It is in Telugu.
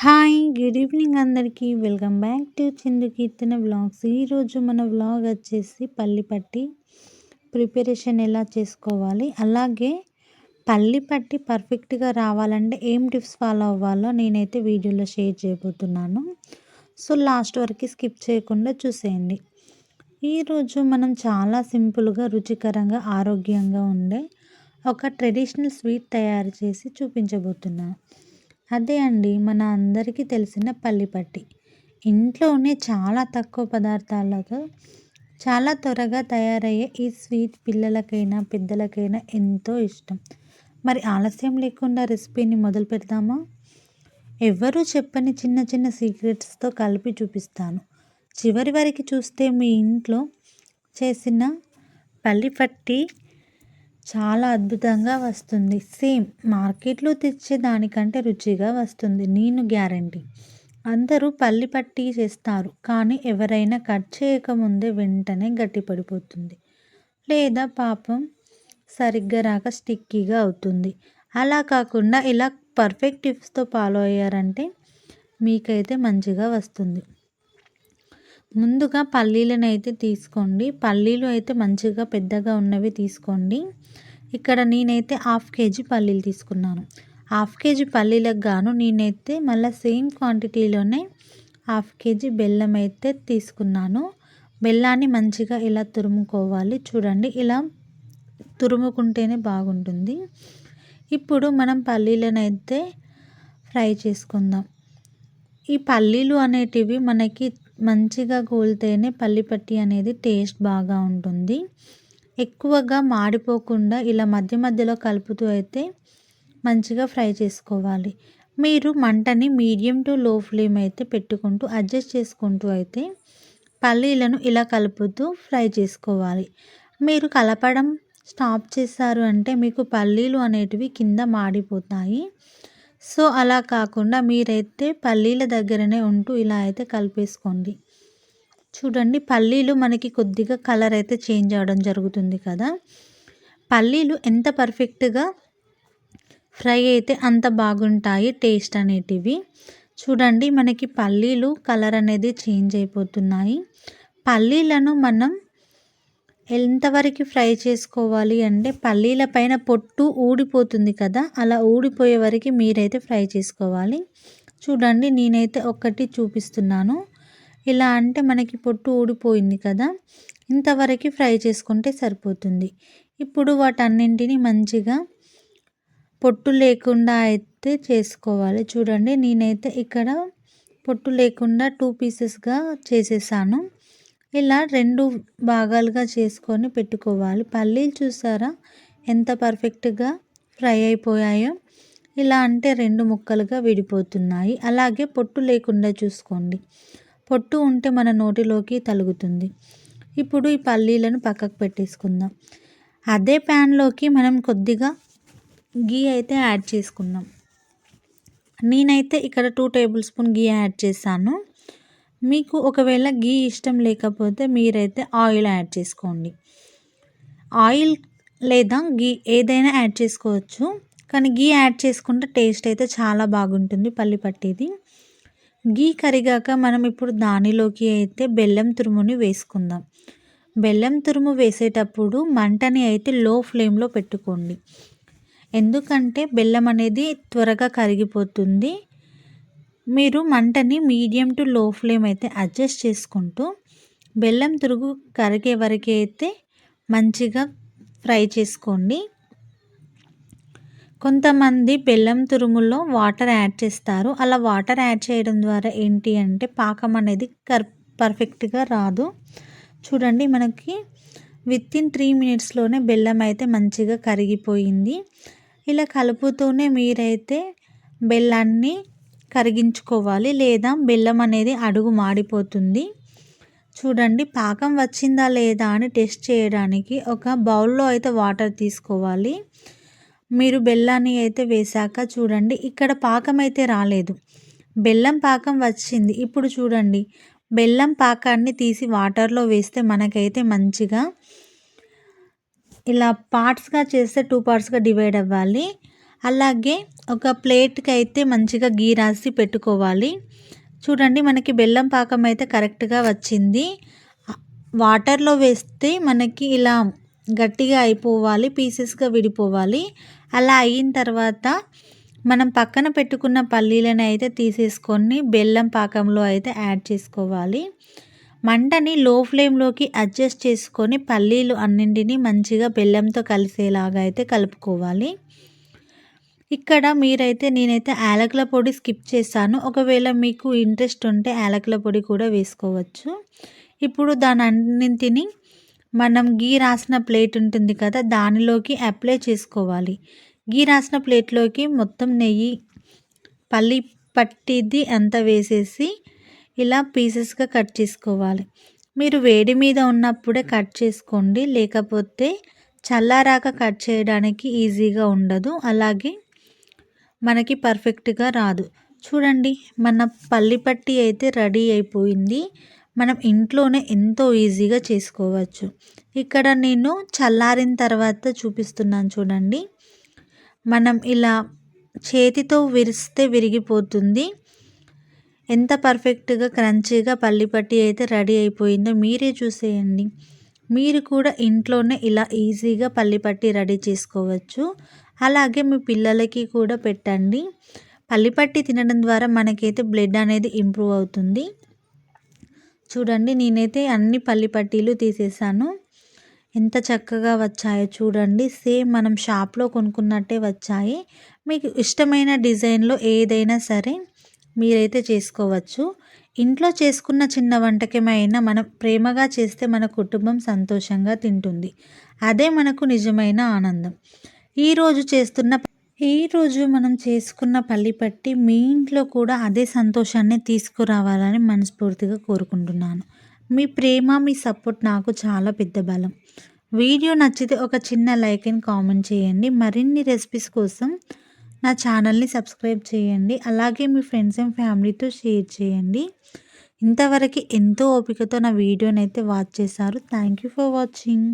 హాయ్ గుడ్ ఈవినింగ్ అందరికీ. Welcome back to Chindu Keerthana vlogs. ఈరోజు మన వ్లాగ్ వచ్చేసి పల్లి పట్టి ప్రిపరేషన్ ఎలా చేసుకోవాలి? అలాగే పల్లి పట్టి పర్ఫెక్ట్గా రావాలంటే ఏం టిప్స్ ఫాలో అవ్వాలో నేనైతే వీడియోలో షేర్ చేయబోతున్నాను. సో లాస్ట్ వరకు స్కిప్ చేయకుండా చూసేయండి. ఈరోజు మనం చాలా సింపుల్గా రుచికరంగా ఆరోగ్యంగా ఉండే ఒక ట్రెడిషనల్ స్వీట్ తయారు చేసి చూపించబోతున్నాను. అదే అండి మన అందరికీ తెలిసిన పల్లిపట్టి ఇంట్లోనే చాలా తక్కువ పదార్థాలతో చాలా త్వరగా తయారయ్యే ఈ స్వీట్ పిల్లలకైనా పెద్దలకైనా ఎంతో ఇష్టం. మరి ఆలస్యం లేకుండా రెసిపీని మొదలు పెడదామా? ఎవరూ చెప్పని చిన్న చిన్న సీక్రెట్స్తో కలిపి చూపిస్తాను. చివరి వరకు చూస్తే మీ ఇంట్లో చేసిన పల్లిపట్టి చాలా అద్భుతంగా వస్తుంది. సేమ్ మార్కెట్లో తెచ్చే దానికంటే రుచిగా వస్తుంది. నేను గ్యారంటీ. అందరూ పల్లి పట్టి చేస్తారు. కానీ ఎవరైనా కట్ చేయకముందే వెంటనే గట్టిపడిపోతుంది. లేదా పాపం సరిగ్గా రాక స్టిక్కీగా అవుతుంది. అలా కాకుండా ఇలా పర్ఫెక్ట్ టిప్స్తో ఫాలో అయ్యారంటే మీకైతే మంచిగా వస్తుంది. ముందుగా పల్లీలను అయితే తీసుకోండి. పల్లీలు అయితే మంచిగా పెద్దగా ఉన్నవి తీసుకోండి. ఇక్కడ నేనైతే హాఫ్ కేజీ పల్లీలు తీసుకున్నాను. హాఫ్ కేజీ పల్లీలకు గాను నేనైతే మళ్ళీ సేమ్ క్వాంటిటీలోనే హాఫ్ కేజీ బెల్లం అయితే తీసుకున్నాను. బెల్లాన్ని మంచిగా ఇలా తురుముకోవాలి. చూడండి ఇలా తురుముకుంటేనే బాగుంటుంది. ఇప్పుడు మనం పల్లీలను అయితే ఫ్రై చేసుకుందాం. ఈ పల్లీలు అనేటివి మనకి మంచిగా కూలితేనే పల్లిపట్టి అనేది టేస్ట్ బాగా ఉంటుంది. ఎక్కువగా మాడిపోకుండా ఇలా మధ్య మధ్యలో కలుపుతూ అయితే మంచిగా ఫ్రై చేసుకోవాలి. మీరు మంటని మీడియం టు లో ఫ్లేమ్ అయితే పెట్టుకుంటూ అడ్జస్ట్ చేసుకుంటూ అయితే పల్లీలను ఇలా కలుపుతూ ఫ్రై చేసుకోవాలి. మీరు కలపడం స్టాప్ చేశారు అంటే మీకు పల్లీలు అనేటివి కింద మాడిపోతాయి. సో అలా కాకుండా మీరైతే పల్లీల దగ్గరనే ఉంటూ ఇలా అయితే కలిపేసుకోండి. చూడండి పల్లీలు మనకి కొద్దిగా కలర్ అయితే చేంజ్ అవ్వడం జరుగుతుంది కదా. పల్లీలు ఎంత పర్ఫెక్ట్గా ఫ్రై అయితే అంత బాగుంటాయి టేస్ట్ అనేటివి. చూడండి మనకి పల్లీలు కలర్ అనేది చేంజ్ అయిపోతున్నాయి. పల్లీలను మనం ఎంతవరకు ఫ్రై చేసుకోవాలి అంటే పల్లీల పైన పొట్టు ఊడిపోతుంది కదా అలా ఊడిపోయే వరకు మీరైతే ఫ్రై చేసుకోవాలి. చూడండి నేనైతే ఒక్కటి చూపిస్తున్నాను. ఇలా అంటే మనకి పొట్టు ఊడిపోయింది కదా ఇంతవరకు ఫ్రై చేసుకుంటే సరిపోతుంది. ఇప్పుడు వాటన్నింటినీ మంచిగా పొట్టు లేకుండా అయితే చేసుకోవాలి. చూడండి నేనైతే ఇక్కడ పొట్టు లేకుండా టూ పీసెస్గా చేసేసాను. ఇలా రెండు భాగాలుగా చేసుకొని పెట్టుకోవాలి. పల్లీలు చూసారా? ఎంత పర్ఫెక్ట్గా ఫ్రై అయిపోయాయో. ఇలా అంటే రెండు ముక్కలుగా విడిపోతున్నాయి. అలాగే పొట్టు లేకుండా చూసుకోండి. పొట్టు ఉంటే మన నోటిలోకి తలుగుతుంది. ఇప్పుడు ఈ పల్లీలను పక్కకు పెట్టేసుకుందాం. అదే ప్యాన్లోకి మనం కొద్దిగా గీ అయితే యాడ్ చేసుకుందాం నేనైతే ఇక్కడ two tablespoon ghee add చేశాను. మీకు ఒకవేళ గీ ఇష్టం లేకపోతే మీరైతే ఆయిల్ యాడ్ చేసుకోండి. ఆయిల్ లేదా గీ ఏదైనా యాడ్ చేసుకోవచ్చు. కానీ గీ యాడ్ చేసుకుంటే టేస్ట్ అయితే చాలా బాగుంటుంది పల్లి పట్టేది. గీ కరిగాక మనం ఇప్పుడు దానిలోకి అయితే బెల్లం తురుముని వేసుకుందాం. బెల్లం తురుము వేసేటప్పుడు మంటని అయితే లో ఫ్లేమ్లో పెట్టుకోండి. ఎందుకంటే బెల్లం అనేది త్వరగా కరిగిపోతుంది. మీరు మంటని మీడియం టు లో ఫ్లేమ్ అయితే అడ్జస్ట్ చేసుకుంటూ బెల్లం తురుగు కరిగే వరకు అయితే మంచిగా ఫ్రై చేసుకోండి. కొంతమంది బెల్లం తురుములో వాటర్ యాడ్ చేస్తారు. అలా వాటర్ యాడ్ చేయడం ద్వారా ఏంటి అంటే పాకం అనేది కర్ పర్ఫెక్ట్గా రాదు. చూడండి మనకి విత్ ఇన్ త్రీ మినిట్స్లోనే బెల్లం అయితే మంచిగా కరిగిపోయింది. ఇలా కలుపుతూనే మీరైతే బెల్లాన్ని కరిగించుకోవాలి. లేదా బెల్లం అనేది అడుగు మాడిపోతుంది. చూడండి పాకం వచ్చిందా లేదా అని టెస్ట్ చేయడానికి ఒక బౌల్లో అయితే వాటర్ తీసుకోవాలి. మీరు బెల్లాన్ని అయితే వేశాక చూడండి ఇక్కడ పాకం అయితే రాలేదు. బెల్లం పాకం వచ్చింది. ఇప్పుడు చూడండి బెల్లం పాకాన్ని తీసి వాటర్లో వేస్తే మనకైతే మంచిగా ఇలా పార్ట్స్గా చేస్తే టూ పార్ట్స్గా డివైడ్ అవ్వాలి. అలాగే ఒక ప్లేట్కి అయితే మంచిగా గీ రాసి పెట్టుకోవాలి. చూడండి మనకి బెల్లం పాకం అయితే కరెక్ట్గా వచ్చింది. వాటర్లో వేస్తే మనకి ఇలా గట్టిగా అయిపోవాలి పీసెస్గా విడిపోవాలి. అలా అయిన తర్వాత మనం పక్కన పెట్టుకున్న పల్లీలను అయితే తీసేసుకొని బెల్లం పాకంలో అయితే యాడ్ చేసుకోవాలి. మంటని లో ఫ్లేమ్లోకి అడ్జస్ట్ చేసుకొని పల్లీలు అన్నింటినీ మంచిగా బెల్లంతో కలిసేలాగా అయితే కలుపుకోవాలి. ఇక్కడ మీరైతే నేనైతే యాలకుల పొడి స్కిప్ చేశాను. ఒకవేళ మీకు ఇంట్రెస్ట్ ఉంటే యాలకుల పొడి కూడా వేసుకోవచ్చు. ఇప్పుడు దాని అన్నింటిని మనం గీ రాసిన ప్లేట్ ఉంటుంది కదా దానిలోకి అప్లై చేసుకోవాలి. గీ రాసిన ప్లేట్లోకి మొత్తం నెయ్యి పల్లి పట్టిది అంతా వేసేసి ఇలా పీసెస్గా కట్ చేసుకోవాలి. మీరు వేడి మీద ఉన్నప్పుడే కట్ చేసుకోండి. లేకపోతే చల్లారాక కట్ చేయడానికి ఈజీగా ఉండదు. అలాగే మనకి పర్ఫెక్ట్గా రాదు. చూడండి మన పల్లి పట్టి అయితే రెడీ అయిపోయింది. మనం ఇంట్లోనే ఎంతో ఈజీగా చేసుకోవచ్చు. ఇక్కడ నేను చల్లారిన తర్వాత చూపిస్తున్నాను చూడండి. మనం ఇలా చేతితో విరిస్తే విరిగిపోతుంది. ఎంత పర్ఫెక్ట్గా క్రంచీగా పల్లి పట్టి అయితే రెడీ అయిపోయిందో మీరే చూసేయండి. మీరు కూడా ఇంట్లోనే ఇలా ఈజీగా పల్లి పట్టి రెడీ చేసుకోవచ్చు. అలాగే మీ పిల్లలకి కూడా పెట్టండి. పల్లిపట్టి తినడం ద్వారా మనకైతే బ్లడ్ అనేది ఇంప్రూవ్ అవుతుంది. చూడండి నేనైతే అన్ని పల్లి పట్టీలు తీసేసాను. ఎంత చక్కగా వచ్చాయో చూడండి. సేమ్ మనం షాప్లో కొనుక్కున్నట్టే వచ్చాయి. మీకు ఇష్టమైన డిజైన్లో ఏదైనా సరే మీరైతే చేసుకోవచ్చు. ఇంట్లో చేసుకున్న చిన్న వంటకమైనా మనం ప్రేమగా చేస్తే మన కుటుంబం సంతోషంగా తింటుంది. అదే మనకు నిజమైన ఆనందం. ఈరోజు చేస్తున్న ఈరోజు మనం చేసుకున్న పల్లి పట్టి మీ ఇంట్లో కూడా అదే సంతోషాన్ని తీసుకురావాలని మనస్ఫూర్తిగా కోరుకుంటున్నాను. మీ ప్రేమ మీ సపోర్ట్ నాకు చాలా పెద్ద బలం. వీడియో నచ్చితే ఒక చిన్న లైక్ అండ్ కామెంట్ చేయండి. మరిన్ని రెసిపీస్ కోసం నా ఛానల్ని సబ్స్క్రైబ్ చేయండి. అలాగే మీ ఫ్రెండ్స్ అండ్ ఫ్యామిలీతో షేర్ చేయండి. ఇంతవరకు ఎంతో ఓపికతో నా వీడియోని అయితే వాచ్ చేశారు. Thank you for watching.